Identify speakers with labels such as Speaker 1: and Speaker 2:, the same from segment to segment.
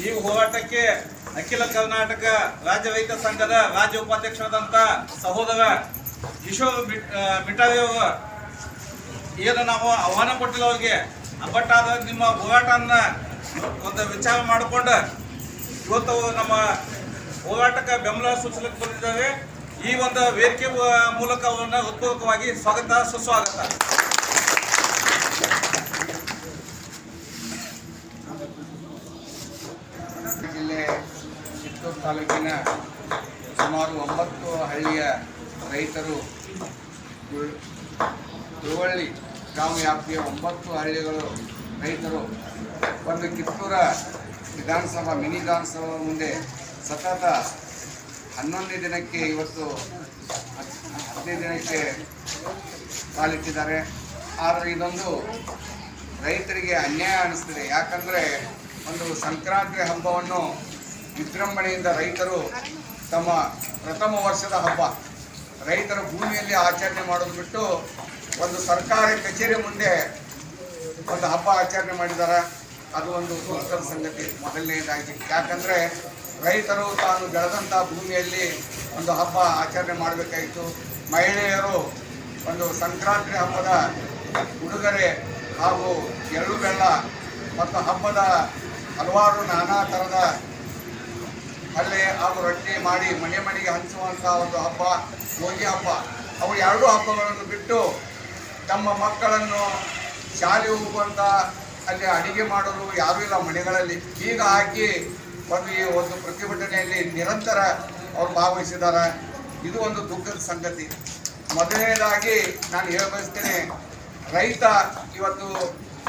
Speaker 1: ಈ ಹೋರಾಟಕ್ಕೆ ಅಖಿಲ ಕರ್ನಾಟಕ ರಾಜ್ಯ ರೈತ ಸಂಘದ ರಾಜ್ಯ ಉಪಾಧ್ಯಕ್ಷರಾದಂಥ ಸಹೋದರ ಕಿಶೋರ್ ಅವರು. ಏನು ನಾವು ಆಹ್ವಾನ ಕೊಟ್ಟಿಲ್ಲ ಅವ್ರಿಗೆ ಬಟ್ ಆದ ನಿಮ್ಮ ಹೋರಾಟನ ಒಂದು ವಿಚಾರ ಮಾಡಿಕೊಂಡು ಇವತ್ತು ನಮ್ಮ ಹೋರಾಟಕ್ಕೆ ಬೆಂಬಲ ಸೂಚಿಸಲಿಕ್ಕೆ ಬಂದಿದ್ದಾರೆ ಈ ಒಂದು ವೇದಿಕೆ ಮೂಲಕ ಅವರನ್ನ ಹೃತ್ಪೂರ್ವಕವಾಗಿ ಸ್ವಾಗತ, ಸುಸ್ವಾಗತ.
Speaker 2: ತಾಲೂಕಿನ ಸುಮಾರು ಒಂಬತ್ತು ಹಳ್ಳಿಯ ರೈತರು ಹುಳ್ಳಿ ಗ್ರಾಮ ವ್ಯಾಪ್ತಿಯ ಒಂಬತ್ತು ಹಳ್ಳಿಗಳು ರೈತರು ಒಂದು ಕಿತ್ತೂರ ವಿಧಾನಸಭಾ, ಮಿನಿ ವಿಧಾನಸಭಾ ಮುಂದೆ ಸತತ ಹನ್ನೊಂದನೇ ದಿನಕ್ಕೆ ಇವತ್ತು ಹದಿನೈದು ದಿನಕ್ಕೆ ಕಾಲಿಟ್ಟಿದ್ದಾರೆ ಆದರೆ ಇದೊಂದು ರೈತರಿಗೆ ಅನ್ಯಾಯ ಅನಿಸ್ತಿದೆ. ಯಾಕಂದರೆ ಒಂದು ಸಂಕ್ರಾಂತಿ ಹಬ್ಬವನ್ನು ವಿಜೃಂಭಣೆಯಿಂದ ರೈತರು ತಮ್ಮ ಪ್ರಥಮ ವರ್ಷದ ಹಬ್ಬ. ರೈತರ ಭೂಮಿಯಲ್ಲಿ ಆಚರಣೆ ಮಾಡೋದು ಬಿಟ್ಟು ಒಂದು ಸರ್ಕಾರಿ ಕಚೇರಿ ಮುಂದೆ ಒಂದು ಹಬ್ಬ ಆಚರಣೆ ಮಾಡಿದ್ದಾರೆ ಅದು ಒಂದು ದುಃಖದ ಸಂಗತಿ, ಮೊದಲನೇದಾಗಿ. ಯಾಕಂದರೆ ರೈತರು ತಾನು ಬೆಳೆದಂಥ ಭೂಮಿಯಲ್ಲಿ ಒಂದು ಹಬ್ಬ ಆಚರಣೆ ಮಾಡಬೇಕಾಯಿತು. ಮಹಿಳೆಯರು ಒಂದು ಸಂಕ್ರಾಂತಿ ಹಬ್ಬದ ಉಡುಗೊರೆ ಹಾಗೂ ಎಳ್ಳು ಬೆಲ್ಲ ಮತ್ತು ಹಬ್ಬದ ಹಲವಾರು ನಾನಾ ಥರದ ಪಲ್ಯ ಹಾಗೂ ರೊಟ್ಟಿ ಮಾಡಿ ಮನೆ ಮನೆಗೆ ಹಂಚುವಂಥ ಒಂದು ಹಬ್ಬ ಹೋಗಿ ಹಬ್ಬ. ಅವು ಎರಡೂ ಹಬ್ಬಗಳನ್ನು ಬಿಟ್ಟು ತಮ್ಮ ಮಕ್ಕಳನ್ನು ಶಾಲೆ ಹೋಗುವಂಥ ಅಲ್ಲಿ ಅಡಿಗೆ ಮಾಡಲು ಯಾರೂ ಇಲ್ಲ ಮನೆಗಳಲ್ಲಿ. ಈಗ ಹಾಕಿ ಒಂದು ಈ ಒಂದು ಪ್ರತಿಭಟನೆಯಲ್ಲಿ ನಿರಂತರ ಅವರು ಭಾಗವಹಿಸಿದ್ದಾರೆ. ಇದು ಒಂದು ದುಃಖದ ಸಂಗತಿ. ಮೊದಲನೇದಾಗಿ ನಾನು ಹೇಳ ಬಯಸ್ತೇನೆ ರೈತ ಇವತ್ತು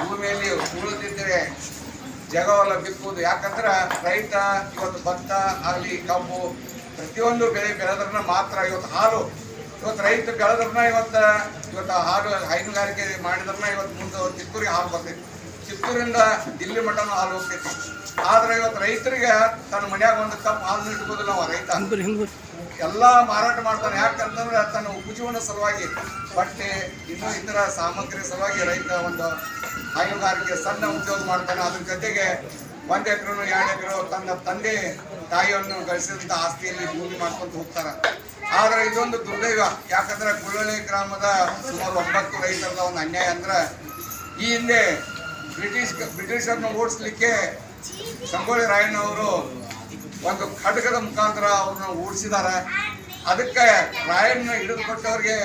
Speaker 2: ಭೂಮಿಯಲ್ಲಿ ಉಳಿದಿದ್ದರೆ ಜಗವೆಲ್ಲ ಬಿತ್ತುವುದು ಯಾಕಂದ್ರೆ ರೈತ ಇವತ್ತು ಭತ್ತ ಆಗಲಿ ಕಬ್ಬು ಪ್ರತಿಯೊಂದು ಬೆಳೆ ಬೆಳೆದ್ರನ್ನ ಮಾತ್ರ ಇವತ್ತು ಹಾಲು. ಇವತ್ತು ರೈತ ಬೆಳೆದ್ರನ್ನ ಇವತ್ತು ಇವತ್ತು ಹಾಲು ಹೈನುಗಾರಿಕೆ ಮಾಡಿದ್ರನ್ನ ಇವತ್ತು ಮುಂದೆ ಚಿತ್ತೂರಿಗೆ ಹಾಲು ಬರ್ತೈತಿ ಚಿತ್ತೂರಿಂದ ದಿಲ್ಲಿ ಮಟ್ಟನೂ ಹಾಲು ಹೋಗ್ತೈತಿ ಆದ್ರೆ ಇವತ್ತು ರೈತರಿಗೆ ತನ್ನ ಮನ್ಯಾಗ ಒಂದು ಕಪ್ ಹಾಲು ಇಟ್ಕೋದಿಲ್ಲ ನಾವು ರೈತ. ಎಲ್ಲ ಮಾರಾಟ ಮಾಡ್ತಾನೆ. ಯಾಕಂತಂದ್ರೆ ತನ್ನ ಉಪಜೀವನ ಸಲುವಾಗಿ ಬಟ್ಟೆ ಇನ್ನೂ ಇತರ ಸಾಮಗ್ರಿ ಸಲುವಾಗಿ ರೈತ ಒಂದು ಹೈನುಗಾರಿಕೆ ಸಣ್ಣ ಉದ್ಯೋಗ ಮಾಡ್ತಾನೆ, ಅದ್ರ ಜೊತೆಗೆ ಒಂದ್ ಎಕರೆ ಎರಡು ಎಕರೆ ತನ್ನ ತಂದೆ ತಾಯಿಯನ್ನು ಗಳಿಸಿದಂತ ಆಸ್ತಿಯಲ್ಲಿ ಭೂಮಿ ಮಾಡ್ಕೊಂಡು ಹೋಗ್ತಾರ. ಆದ್ರೆ ಇದೊಂದು ದುರ್ದೈವ. ಯಾಕಂದ್ರೆ ಕುಳ್ಳಳ್ಳಿ ಗ್ರಾಮದ ಸುಮಾರು ಒಂಬತ್ತು ರೈತರದ ಒಂದು ಅನ್ಯಾಯ ಅಂದ್ರೆ ಈ ಹಿಂದೆ ಬ್ರಿಟಿಷ್ ಬ್ರಿಟಿಷರ್ನ ಓಡಿಸ್ಲಿಕ್ಕೆ ಸಂಗೊಳ್ಳಿ ರಾಯಣ್ಣವರು ಒಂದು ಖಡ್ಗದ ಮುಖಾಂತರ ಅವ್ರನ್ನ ಓಡಿಸಿದ್ದಾರೆ. ಅದಕ್ಕೆ ರಾಯಣ್ಣ ಹಿಡಿದು ಕೊಟ್ಟವ್ರಿಗೆ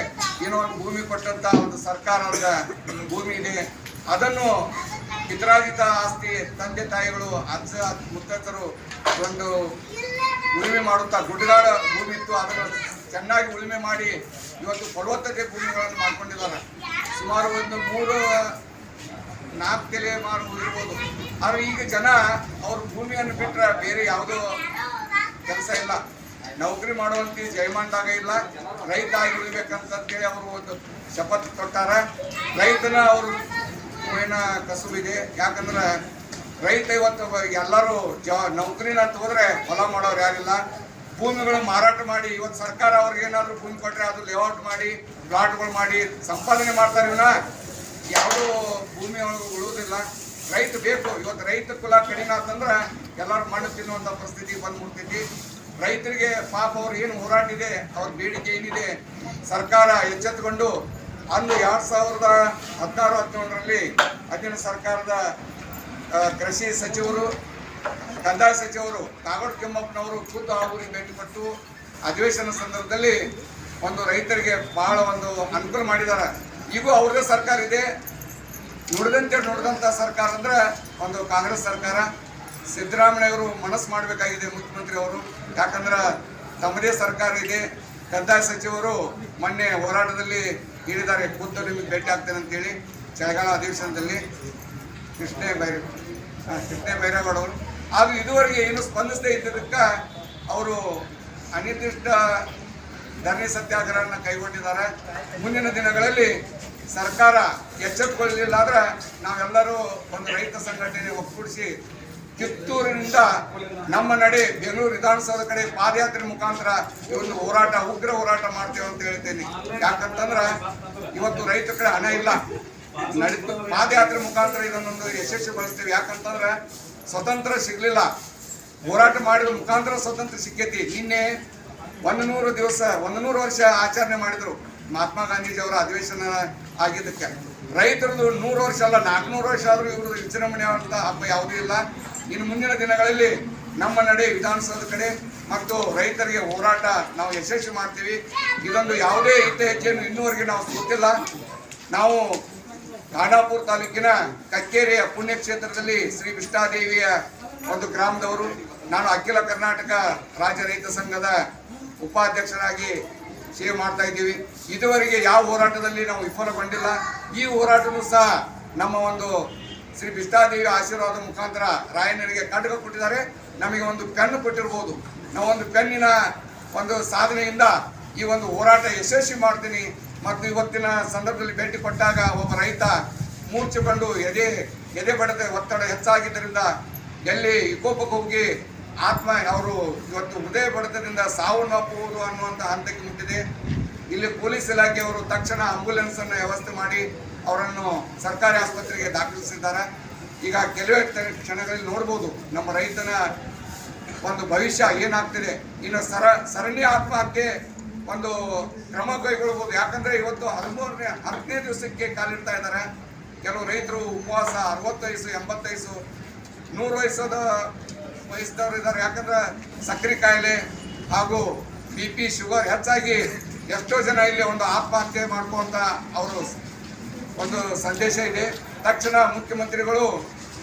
Speaker 2: ಏನೋ ಒಂದು ಭೂಮಿ ಕೊಟ್ಟಂತ ಒಂದು ಸರ್ಕಾರದ ಭೂಮಿ ಇದೆ. ಅದನ್ನು ಪಿತ್ರಾಜಿತ ಆಸ್ತಿ ತಂದೆ ತಾಯಿಗಳು, ಅಜ್ಜ ಮುತ್ತಜ್ಜರು ಒಂದು ಉಳುಮೆ ಮಾಡುತ್ತಾ, ಗುಡ್ಡಗಾಡ ಭೂಮಿ ಇತ್ತು, ಅದನ್ನು ಚೆನ್ನಾಗಿ ಉಳುಮೆ ಮಾಡಿ ಇವತ್ತು ಫಲವತ್ತತೆ ಭೂಮಿಗಳನ್ನು ಮಾಡ್ಕೊಂಡಿದ್ದಾರೆ. ಸುಮಾರು ಒಂದು ಮೂರು, ನಾಲ್ಕು ತಲೆ ಮಾರು ಇರ್ಬೋದು. ಆದರೆ ಈಗ ಜನ ಅವ್ರ ಭೂಮಿಯನ್ನು ಬಿಟ್ಟರೆ ಬೇರೆ ಯಾವುದೋ ಕೆಲಸ ಇಲ್ಲ. ನೌಕರಿ ಮಾಡುವಂತ ಜಯಮಾನದಾಗ ಇಲ್ಲ. ರೈತ ಆಗಿ ಉಳಿಬೇಕಂತೇಳಿ ಅವರು ಒಂದು ಶಪಥ ಕೊಟ್ಟಾರ ರೈತನ ಅವರು ಏನ ಕಸುಬಿದೆ ಯಾಕಂದ್ರೆ ರೈತ ಇವತ್ತು ಎಲ್ಲರೂ ಜ ನೌಕರಿನ ತೋದ್ರೆ ಹೊಲ ಮಾಡೋರು ಯಾರಿಲ್ಲ. ಭೂಮಿಗಳು ಮಾರಾಟ ಮಾಡಿ, ಇವತ್ತು ಸರ್ಕಾರ ಅವ್ರಿಗೆ ಏನಾದ್ರು ಭೂಮಿ ಕೊಟ್ರೆ ಅದು ಲೇಔಟ್ ಮಾಡಿ ಪ್ಲಾಟ್ಗಳು ಮಾಡಿ ಸಂಪಾದನೆ ಮಾಡ್ತಾರೆ ಇವನ್ನ ಯಾವುದೂ ಭೂಮಿ ಒಳಗೆ ಉಳುವುದಿಲ್ಲ ರೈತ ಬೇಕು. ಇವತ್ತು ರೈತ ಕುಲ ಕಡಿಮೆ ಆತಂದ್ರ ಎಲ್ಲರೂ ಮಣ್ಣು ತಿನ್ನುವಂಥ ಪರಿಸ್ಥಿತಿ ಬಂದ್ಬಿಡ್ತೈತಿ. ರೈತರಿಗೆ ಪಾಪ ಅವ್ರು ಏನು ಹೋರಾಟ ಇದೆ ಅವ್ರ ಬೇಡಿಕೆ ಏನಿದೆ, ಸರ್ಕಾರ ಎಚ್ಚೆತ್ತುಕೊಂಡು ಅಂದು ಎರಡು ಸಾವಿರದ ಹದಿನಾರು, ಹದಿನೇಳರಲ್ಲಿ ಅಂದಿನ ಸರ್ಕಾರದ ಕೃಷಿ ಸಚಿವರು, ಕಂದಾಯ ಸಚಿವರು ಕಾಗೋಡು ಕೆಮ್ಮಪ್ಪನವರು ಖುದ್ದು ಊರಿಗೆ ಭೇಟಿ ಕೊಟ್ಟು ಅಧಿವೇಶನ ಸಂದರ್ಭದಲ್ಲಿ ಒಂದು ರೈತರಿಗೆ ಬಹಳ ಒಂದು ಅನುಕೂಲ ಮಾಡಿದ್ದಾರೆ. ಈಗೂ ಅವ್ರದೇ ಸರ್ಕಾರ ಇದೆ. ನುಡಿದಂತೆ ನುಡಿದಂಥ ಸರ್ಕಾರ ಅಂದ್ರೆ ಒಂದು ಕಾಂಗ್ರೆಸ್ ಸರ್ಕಾರ. ಸಿದ್ದರಾಮಯ್ಯವರು ಮನಸ್ಸು ಮಾಡಬೇಕಾಗಿದೆ ಮುಖ್ಯಮಂತ್ರಿ ಅವರು. ಯಾಕಂದ್ರೆ ತಮ್ಮದೇ ಸರ್ಕಾರ ಇದೆ. ಕಂದಾಯ ಸಚಿವರು ಮೊನ್ನೆ ಹೋರಾಟದಲ್ಲಿ ಹೇಳಿದ್ದಾರೆ ಕೂತು ನಿಮಗೆ ಭೇಟಿ ಆಗ್ತೇನೆ ಅಂತೇಳಿ ಚಳಿಗಾಲ ಅಧಿವೇಶನದಲ್ಲಿ ಕೃಷ್ಣೇ ಬೈರ ಕೃಷ್ಣೇ ಬೈರೇಗೌಡ ಅವರು ಆದ್ರೆ ಇದುವರೆಗೆ ಏನು ಸ್ಪಂದಿಸದೇ ಇದ್ದದಕ್ಕೆ ಅವರು ಅನಿರ್ದಿಷ್ಟ ಧರಣಿ ಸತ್ಯಾಗ್ರಹವನ್ನು ಕೈಗೊಂಡಿದ್ದಾರೆ. ಮುಂದಿನ ದಿನಗಳಲ್ಲಿ ಸರ್ಕಾರ ಎಚ್ಚೆತ್ತುಕೊಳ್ಳಲಿಲ್ಲ ಆದರೆ ನಾವೆಲ್ಲರೂ ಒಂದು ರೈತ ಸಂಘಟನೆ ಒಕ್ಕೂಡಿಸಿ ಕಿತ್ತೂರಿನಿಂದ ನಮ್ಮ ನಡೆ ಬೆಂಗಳೂರು ವಿಧಾನಸೌಧ ಕಡೆ ಪಾದಯಾತ್ರೆ ಮುಖಾಂತರ ಇವತ್ತು ಹೋರಾಟ, ಉಗ್ರ ಹೋರಾಟ ಮಾಡ್ತೇವೆ ಅಂತ ಹೇಳ್ತೇನೆ. ಯಾಕಂತಂದ್ರ ಇವತ್ತು ರೈತರ ಕಡೆ ಹಣ ಇಲ್ಲ. ನಡೀತು ಪಾದಯಾತ್ರೆ ಮುಖಾಂತರ ಇದನ್ನೊಂದು ಯಶಸ್ವಿಗೊಳಿಸ್ತೀವಿ ಯಾಕಂತಂದ್ರೆ ಸ್ವತಂತ್ರ ಸಿಗ್ಲಿಲ್ಲ. ಹೋರಾಟ ಮಾಡಿದ ಮುಖಾಂತರ ಸ್ವತಂತ್ರ ಸಿಕ್ಕೈತಿ. ನಿನ್ನೆ ಒಂದು ನೂರು ದಿವಸ ಒಂದು ನೂರು ವರ್ಷ ಆಚರಣೆ ಮಾಡಿದ್ರು ಮಹಾತ್ಮ ಗಾಂಧೀಜಿ ಅವರ ಅಧಿವೇಶನ ಆಗಿದ್ದಕ್ಕೆ. ರೈತರದು ನೂರು ವರ್ಷ ಅಲ್ಲ, ನಾಲ್ಕುನೂರು ವರ್ಷ ಆದ್ರೂ ಇವ್ರದ್ದು ವಿಜೃಂಭಣೆ ಅಂತ ಹಬ್ಬ ಯಾವುದೂ ಇಲ್ಲ. ಇನ್ನು ಮುಂದಿನ ದಿನಗಳಲ್ಲಿ ನಮ್ಮ ನಡೆ ವಿಧಾನಸೌಧ ಕಡೆ ಮತ್ತು ರೈತರಿಗೆ ಹೋರಾಟ ನಾವು ಯಶಸ್ವಿ ಮಾಡ್ತೀವಿ. ಇದೊಂದು ಯಾವುದೇ ಹಿತ ಹೆಜ್ಜೆಯನ್ನು ಇನ್ನೂವರೆಗೆ ನಾವು ಗೊತ್ತಿಲ್ಲ ನಾವು ಖಾನಾಪುರ ತಾಲೂಕಿನ ಕಕ್ಕೇರಿಯ ಪುಣ್ಯಕ್ಷೇತ್ರದಲ್ಲಿ ಶ್ರೀ ವಿಷ್ಣಾದೇವಿಯ ಒಂದು ಗ್ರಾಮದವರು, ನಾನು ಅಖಿಲ ಕರ್ನಾಟಕ ರಾಜ್ಯ ರೈತ ಸಂಘದ ಉಪಾಧ್ಯಕ್ಷರಾಗಿ ಸೇವೆ ಮಾಡ್ತಾ ಇದ್ದೀವಿ. ಇದುವರೆಗೆ ಯಾವ ಹೋರಾಟದಲ್ಲಿ ನಾವು ವಿಫಲಗೊಂಡಿಲ್ಲ. ಈ ಹೋರಾಟವೂ ಸಹ ನಮ್ಮ ಒಂದು ಶ್ರೀ ಬಿಸ್ತಾದೇವಿ ಆಶೀರ್ವಾದ ಮುಖಾಂತರ ರಾಯಣ್ಣನಿಗೆ ಕಡಗ ಕೊಟ್ಟಿದ್ದಾರೆ. ನಮಗೆ ಒಂದು ಪೆನ್ ಕೊಟ್ಟಿರ್ಬೋದು. ನಾವು ಒಂದು ಪೆನ್ನಿನ ಒಂದು ಸಾಧನೆಯಿಂದ ಈ ಒಂದು ಹೋರಾಟ ಯಶಸ್ವಿ ಮಾಡ್ತೀನಿ. ಮತ್ತು ಇವತ್ತಿನ ಸಂದರ್ಭದಲ್ಲಿ ಭೇಟಿ ಕೊಟ್ಟಾಗ ಒಬ್ಬ ರೈತ ಮೂರ್ಚಿಕೊಂಡು ಎದೆ ಎದೆ ಬಡದ ಒತ್ತಡ ಹೆಚ್ಚಾಗಿದ್ದರಿಂದ ಎಲ್ಲಿ ವಿಕೋಪಕ್ಕೆ ಹೋಗಿ ಆತ್ಮ ಅವರು ಇವತ್ತು ಹೃದಯ ಸಾವು ಸಾವನ್ನಪ್ಪುವುದು ಅನ್ನುವಂಥ ಹಂತಕ್ಕೆ ಮುಟ್ಟಿದೆ. ಇಲ್ಲಿ ಪೊಲೀಸ್ ಇಲಾಖೆಯವರು ತಕ್ಷಣ ಆಂಬ್ಯುಲೆನ್ಸ್ ಅನ್ನು ವ್ಯವಸ್ಥೆ ಮಾಡಿ ಅವರನ್ನು ಸರ್ಕಾರಿ ಆಸ್ಪತ್ರೆಗೆ ದಾಖಲಿಸಿದ್ದಾರೆ. ಈಗ ಕೆಲವೇ ಕ್ಷಣಗಳಲ್ಲಿ ನೋಡ್ಬೋದು ನಮ್ಮ ರೈತನ ಒಂದು ಭವಿಷ್ಯ ಏನಾಗ್ತಿದೆ. ಇನ್ನು ಸರ ಸರಣಿ ಆತ್ಮಹತ್ಯೆ ಒಂದು ಕ್ರಮ ಕೈಗೊಳ್ಬೋದು. ಯಾಕಂದ್ರೆ ಇವತ್ತು ಹದಿಮೂರನೇ ಹದಿನೈದು ದಿವಸಕ್ಕೆ ಕಾಲಿಡ್ತಾ ಇದ್ದಾರೆ. ಕೆಲವು ರೈತರು ಉಪವಾಸ ಅರವತ್ತು ವಯಸ್ಸು ಎಂಬತ್ತು ವಯಸ್ಸು ನೂರು ವಯಸ್ಸದ ವಯಸ್ಸಿದವರು ಇದ್ದಾರೆ. ಯಾಕಂದ್ರೆ ಸಕ್ಕರೆ ಕಾಯಿಲೆ ಹಾಗೂ ಬಿ ಪಿ ಶುಗರ್ ಹೆಚ್ಚಾಗಿ ಎಷ್ಟೋ ಜನ ಇಲ್ಲಿ ಒಂದು ಆತ್ಮಹತ್ಯೆ ಮಾಡ್ಕೊಂತ ಅವರು ಒಂದು ಸಂದೇಶ ಇದೆ. ತಕ್ಷಣ ಮುಖ್ಯಮಂತ್ರಿಗಳು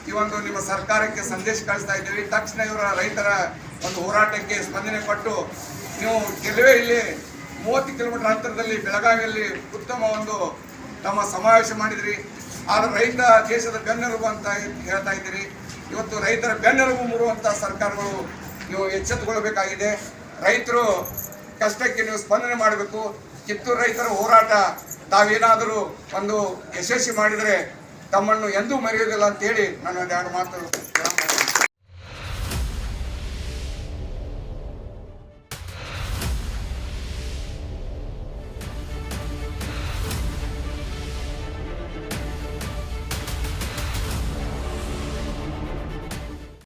Speaker 2: ಈ ಒಂದು ನಿಮ್ಮ ಸರ್ಕಾರಕ್ಕೆ ಸಂದೇಶ ಕಳಿಸ್ತಾ ಇದ್ದೀವಿ. ತಕ್ಷಣ ಇವರ ರೈತರ ಒಂದು ಹೋರಾಟಕ್ಕೆ ಸ್ಪಂದನೆ ಕೊಟ್ಟು ನೀವು ಕೆಲವೇ ಇಲ್ಲಿ ಮೂವತ್ತು ಕಿಲೋಮೀಟರ್ ಅಂತರದಲ್ಲಿ ಬೆಳಗಾವಿಯಲ್ಲಿ ಉತ್ತಮ ಒಂದು ನಮ್ಮ ಸಮಾವೇಶ ಮಾಡಿದ್ರಿ. ಆದ್ರೆ ರೈತ ದೇಶದ ಬೆನ್ನೆಲುಬು ಅಂತ ಹೇಳ್ತಾ ಇದ್ದೀರಿ. ಇವತ್ತು ರೈತರ ಬೆನ್ನೆಲುಬು ಮುರುವಂತ ಸರ್ಕಾರಗಳು ನೀವು ಎಚ್ಚೆತ್ತುಕೊಳ್ಬೇಕಾಗಿದೆ. ರೈತರು ಕಷ್ಟಕ್ಕೆ ನೀವು ಸ್ಪಂದನೆ ಮಾಡಬೇಕು. ಕಿತ್ತೂರು ರೈತರ ಹೋರಾಟ ತಾವೇನಾದರೂ ಒಂದು ಯಶಸ್ವಿ ಮಾಡಿದರೆ ತಮ್ಮನ್ನು ಎಂದೂ ಮರೆಯುವುದಿಲ್ಲ ಅಂತೇಳಿ ನನ್ನ ಎರಡು ಮಾತು